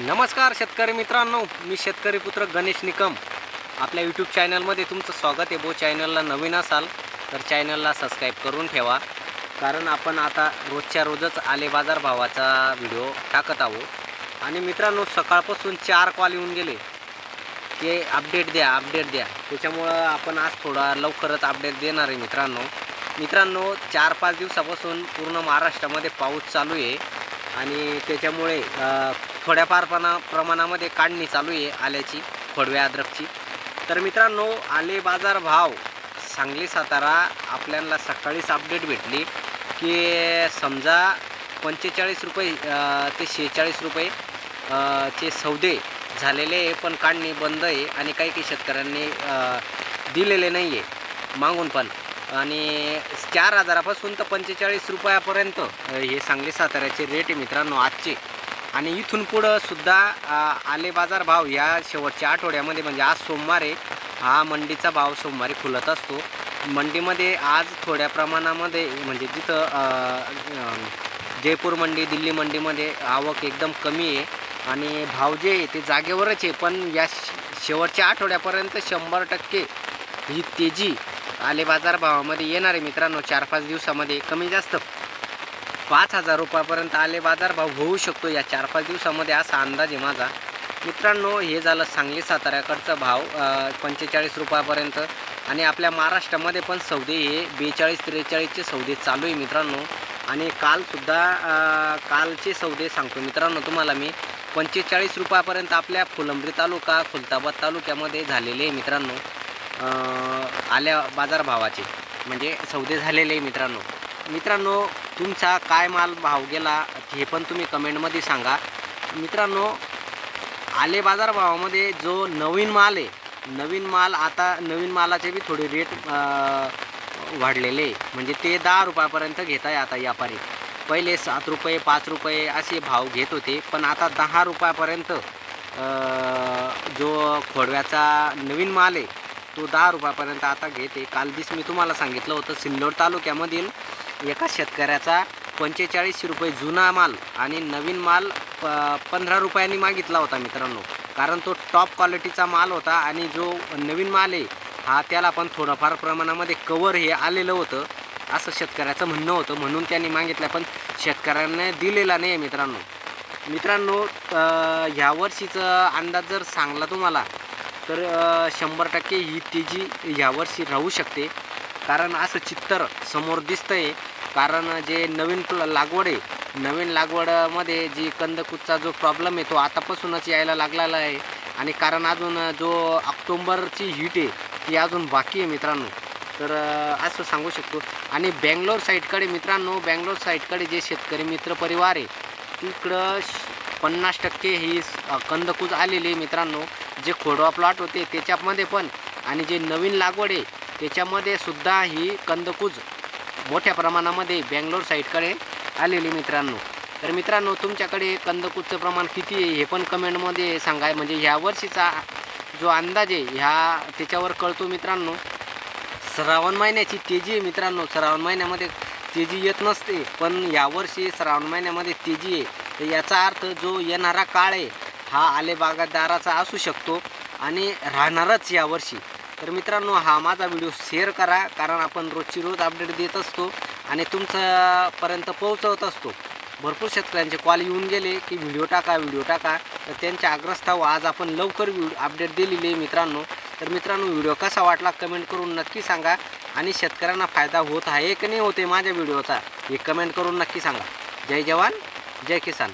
नमस्कार शेतकरी मित्रांनो मी शेतकरी पुत्र गणेश निकम. आपल्या यूट्यूब चॅनलमध्ये तुमचं स्वागत आहे. बो चॅनलला नवीन असाल तर चॅनलला सबस्क्राईब करून ठेवा. कारण आपण आता रोजच्या रोजच आले बाजार भावाचा व्हिडिओ टाकत आहोत. आणि मित्रांनो सकाळपासून चार कॉल येऊन गेले. ते अपडेट द्या अपडेट द्या. त्याच्यामुळं आपण आज थोडा लवकरच अपडेट देणार आहे मित्रांनो. मित्रांनो चार पाच दिवसापासून पूर्ण महाराष्ट्रामध्ये पाऊस चालू आहे. आणि त्याच्यामुळे थोड्याफार पणा प्रमाणामध्ये काढणी चालू आहे आल्याची खोडव्या अद्रकची. तर मित्रांनो आले बाजार भाव. सांगली सातारा आपल्याला सकाळीच अपडेट भेटली की समजा पंचेचाळीस रुपये ते शेहेचाळीस रुपये चे सौदे झालेले आहे पण काढणी बंद आहे आणि काही काही शेतकऱ्यांनी दिलेले नाही आहे मागून पण. आणि चार हजारापासून तर पंचेचाळीस रुपयापर्यंत हे सांगली साताऱ्याचे रेट आहे मित्रांनो आजचे. आणि इथून पुढं सुद्धा आले बाजार भाव या शेवटच्या आठवड्यामध्ये म्हणजे आज सोमवारी हा मंडीचा भाव सोमवारी खुलत असतो. मंडीमध्ये आज थोड्या प्रमाणामध्ये म्हणजे जिथं जयपूर मंडी दिल्ली मंडीमध्ये आवक एकदम कमी आहे. आणि भाव जे आहे ते जागेवरच आहे. पण या श- शेवटच्या आठवड्यापर्यंत शंभर टक्के ही तेजी आले बाजार भावामध्ये येणार आहे मित्रांनो. चार पाच दिवसामध्ये कमी जास्त. पाच हजार रुपयापर्यंत आले बाजार भाव होऊ शकतो या चार पाच दिवसामध्ये असा अंदाज आहे माझा. मित्रांनो हे झालं सांगली साताऱ्याकडचा भाव पंचेचाळीस रुपयापर्यंत. आणि आपल्या महाराष्ट्रामध्ये पण सौदे हे बेचाळीस त्रेचाळीसचे सौदे चालू आहे मित्रांनो. आणि कालसुद्धा कालचे सौदे सांगतो मित्रांनो तुम्हाला मी. पंचेचाळीस रुपयापर्यंत आपल्या फुलंब्री तालुका खुलताबाद तालुक्यामध्ये झालेले आहे मित्रांनो. आल्या बाजारभावाचे. म्हणजे सौदे झालेले आहे मित्रांनो. मित्रांनो तुमचा काय माल भाव गेला हे पण तुम्ही कमेंटमध्ये सांगा. मित्रांनो आले बाजारभावामध्ये जो नवीन माल आहे नवीन माल आता नवीन मालाचे बी थोडे रेट वाढलेले आहे. म्हणजे ते दहा रुपयापर्यंत घेत आहे आता व्यापारी. पहिले सात रुपये पाच रुपये असे भाव घेत होते पण आता दहा रुपयापर्यंत जो खोडव्याचा नवीन माल आहे तो दहा रुपयापर्यंत आता घेते काल दिस मी तुम्हाला सांगितलं होतं सिल्लोड तालुक्यामधील एका शेतकऱ्याचा पंचेचाळीसशे रुपये जुना माल आणि नवीन माल प पंधरा रुपयांनी मागितला होता मित्रांनो. कारण तो टॉप क्वालिटीचा माल होता आणि जो नवीन माल आहे हा त्याला पण थोडंफार प्रमाणामध्ये कवर हे आलेलं होतं. असं शेतकऱ्याचं म्हणणं होतं. म्हणून त्यांनी मागितलं पण शेतकऱ्यांना दिलेला नाही आहे मित्रांनो मित्रांनो ह्यावर्षीचं अंदाज जर सांगला तुम्हाला तर शंभर टक्के ही तेजी ह्यावर्षी राहू शकते. कारण असं चित्तर समोर दिसतं आहे कारण जे नवीन प्ल- लागवड आहे नवीन लागवडमध्ये जी कंदकूदचा जो प्रॉब्लेम आहे तो आतापासूनच यायला लागलेला आहे. आणि कारण अजून जो ऑक्टोंबरची हीट आहे ती अजून बाकी आहे मित्रांनो. तर असं सांगू शकतो. आणि बँगलोर साईडकडे मित्रांनो बँगलोर साईडकडे जे शेतकरी मित्र परिवार आहे तिकडं श- पन्नास टक्के ही कंदकूज आलेली आहे मित्रांनो. जे खोडवा प्लॉट होते त्याच्यामध्ये पण. आणि जे नवीन लागवड आहे त्याच्यामध्ये सुद्धा ही कंदकूज मोठ्या प्रमाणामध्ये बँगलोर साईडकडे आलेली मित्रांनो. तर मित्रांनो तुमच्याकडे कंदकूटचं प्रमाण किती आहे हे पण कमेंटमध्ये सांगा. म्हणजे ह्या वर्षीचा जो अंदाज आहे ह्या त्याच्यावर कळतो मित्रांनो. श्रावण महिन्याची तेजी आहे मित्रांनो. श्रावण महिन्यामध्ये तेजी येत नसते पण यावर्षी श्रावण महिन्यामध्ये तेजी आहे. तर याचा अर्थ जो येणारा काळ आहे हा आलेबागादाराचा असू शकतो आणि राहणारच यावर्षी तर मित्रांनो हा माझा व्हिडिओ शेअर करा कारण आपण रोजची रोज अपडेट देत असतो आणि तुमच्यापर्यंत पोहोचवत असतो. भरपूर शेतकऱ्यांचे कॉल येऊन गेले की व्हिडिओ टाका व्हिडिओ टाका. तर त्यांच्या आग्रस्ताव आज आपण लवकर व्हिडिओ अपडेट दिलेली आहे मित्रांनो. तर मित्रांनो व्हिडिओ कसा वाटला कमेंट करून नक्की सांगा आणि शेतकऱ्यांना फायदा होत आहे की नाही होते माझ्या व्हिडिओचा हे कमेंट करून नक्की सांगा. जय जवान जय किसान.